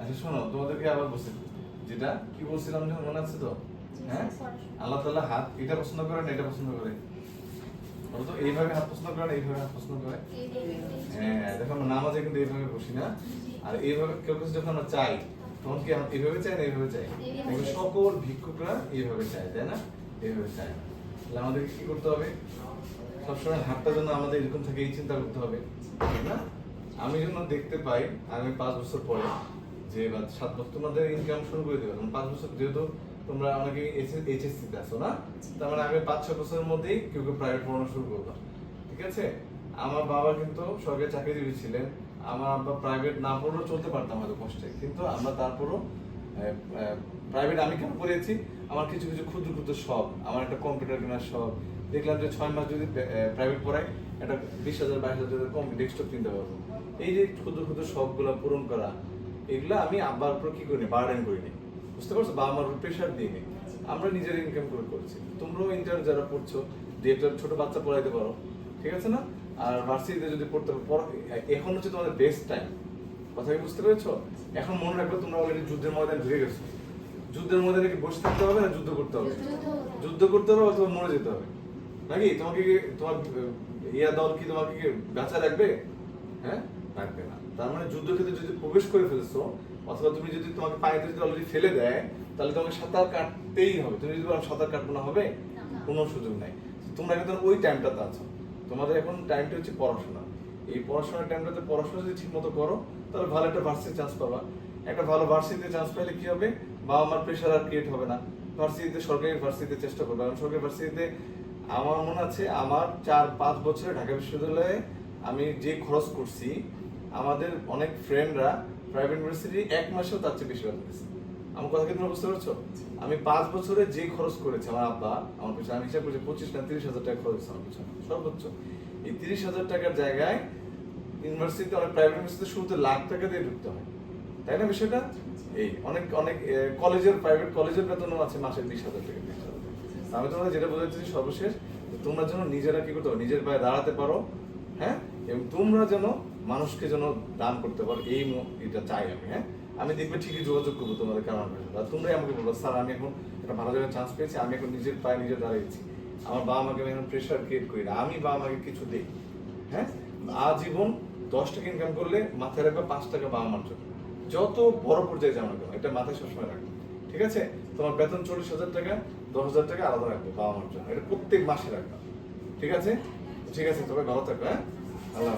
আচ্ছা শোনো তোমাদেরকে আবার বলছি। যেটা কি বলছিলাম যখন মনে আছে তো? হ্যাঁ? আল্লাহ তাআলা হাত এটা পছন্দ করে না এটা পছন্দ করে? বলো তো এইভাবে হাত পছন্দ করে না এইভাবে হাত পছন্দ করে? হ্যাঁ দেখো আমরা নামাজে কিন্তু এইভাবে বসি না। আর এইভাবে কেউ কিছু যখন আমরা চাই তখন কি এইভাবে চাই না এইভাবে চাই? সকল ভিক্ষুকরা এইভাবে চায় তাই না? এইভাবে চায়। তাহলে আমাদেরকে কি করতে হবে? সবসময় হাতটা যেন আমাদের এরকম থাকে এই চিন্তা করতে হবে না? আমি যেন দেখতে পাই আগামী পাঁচ বছর পরে যে বা সাত বছর তোমাদের ইনকাম শুরু করে দেবে। পাঁচ বছর যেহেতু তোমরা অনেকে এইচএসসি তে আছো না? তার মানে আগামী পাঁচ ছয় বছরের মধ্যেই কেউ কেউ প্রাইভেট পড়ানো শুরু করবা। ঠিক আছে? আমার বাবা কিন্তু সরকারি চাকরিজীবী ছিলেন। আমার আব্বা প্রাইভেট না পড়লেও চলতে পারতাম হয়তো কষ্টে কিন্তু আমরা তারপরও প্রাইভেট আমি কেন পড়েছি আমার কিছু কিছু ক্ষুদ্র ক্ষুদ্র শখ। আমার একটা কম্পিউটার কেনার শখ। দেখলাম যে ছয় মাস যদি প্রাইভেট পড়াই একটা বিশ হাজার বাইশ হাজার কম ডেস্কটপ কিনতে পারব। এই যে ক্ষুদ্র ক্ষুদ্র শখগুলো পূরণ করা এগুলো আমি আব্বার উপর কি করিনি বার্ডেন করিনি। বুঝতে পারছ? বাবা আমার প্রেশার দিইনি। আমরা নিজের ইনকাম করে করছি। তোমরাও ইন্টার যারা পড়ছো যে একটা ছোট বাচ্চা পড়াইতে পারো ঠিক আছে না? আর ভার্সিটিতে যদি পড়তে পারো পড়- এখন হচ্ছে তোমাদের বেস্ট টাইম কথা কি বুঝতে পেরেছ? এখন মনে রাখবে তোমরা অলরেডি যুদ্ধের ময়দানে ঢুকে গেছো। যুদ্ধের ময়দানে কি বসে থাকতে হবে না যুদ্ধ করতে হবে? যুদ্ধ করতে হবে। অথবা মরে যেতে হবে। নাকি? তোমাকে কি তোমার ইয়া দল কি তোমাকে কি বাঁচা রাখবে? হ্যাঁ? রাখবে না। তার মানে যুদ্ধক্ষেত্রে যদি প্রবেশ করে ফেলেছো অথবা তুমি যদি তোমাকে পানিতে যদি অলরেডি ফেলে দেয় তাহলে তোমাকে সাঁতার কাটতেই হবে। তুমি যদি সাঁতার কাটবো না হবে? কোনো সুযোগ নাই। তোমরা কিন্তু ওই টাইমটাতে আছো। তোমাদের এখন টাইমটা হচ্ছে পড়াশোনা। এই পড়াশোনার টাইমটাতে পড়াশোনা যদি ঠিক মতো করো তাহলে ভালো একটা ভার্সিটি চান্স পাবা। একটা ভালো ভার্সিটিতে চান্স পাইলে কি হবে? বাবা মার প্রেশার আর ক্রিয়েট হবে না। ভার্সিটিতে সরকারি ভার্সিটিতে চেষ্টা করবে। কারণ সরকারি ভার্সিটিতে আমার মনে আছে আমার চার পাঁচ বছরে ঢাকা বিশ্ববিদ্যালয়ে আমি যে খরচ করছি, আমাদের অনেক ফ্রেন্ডরা প্রাইভেট ইউনিভার্সিটি এক মাসেও তার চেয়ে বেশি বেতন দিচ্ছে। আমার কথা কি তোমরা বুঝতে পারছ? আমি পাঁচ বছরে যে খরচ করেছি আমার আব্বা, আমার পিছনে আমি হিসাব করছি পঁচিশ না তিরিশ হাজার টাকা খরচ আমার পিছনে, সর্বোচ্চ। এই তিরিশ হাজার টাকার জায়গায় ইউনিভার্সিটিতে অনেক প্রাইভেট ইউনিভার্সিটিতে শুরুতে লাখ টাকা দিয়ে ঢুকতে হয়। তাই না বিষয়টা? এই, অনেক অনেক কলেজের প্রাইভেট কলেজের বেতনও আছে মাসে বিশ হাজার টাকা আমি তোমাদের যেটা বোঝাচ্ছি সর্বশেষ তোমরা যেন নিজেরা কি করতে পারো, নিজের পায়ে দাঁড়াতে পারো হ্যাঁ? এবং তোমরা যেন মানুষকে যেন দান করতে পারো, এই এটা চাই আমি হ্যাঁ? আমি দেখবে ঠিকই যোগাযোগ করব তোমাদের কারণ তোমরাই আমাকে বলব স্যার, আমি এখন একটা ভালো জায়গায় চান্স পেয়েছি, আমি এখন নিজের পায়ে নিজে দাঁড়িয়েছি। আমার বাবা মাকে আমি এখন প্রেশার ক্রিয়েট করি না, আমি বাবা মাকে কিছু দিই। হ্যাঁ? আজীবন দশ টাকা ইনকাম করলে মাথায় রাখবে পাঁচ টাকা বাবা মার জন্য। যত বড় পর্যায়ে যাও না কেন, এটা মাথায় সবসময় রাখবে। ঠিক আছে? তোমার বেতন চল্লিশ হাজার টাকা, দশ হাজার টাকা আলাদা রাখবে বাবা মার জন্য, এটা প্রত্যেক মাসে রাখবে। ঠিক আছে? ঠিক আছে, তবে ভালো থাকবে হ্যাঁ? আল্লাহ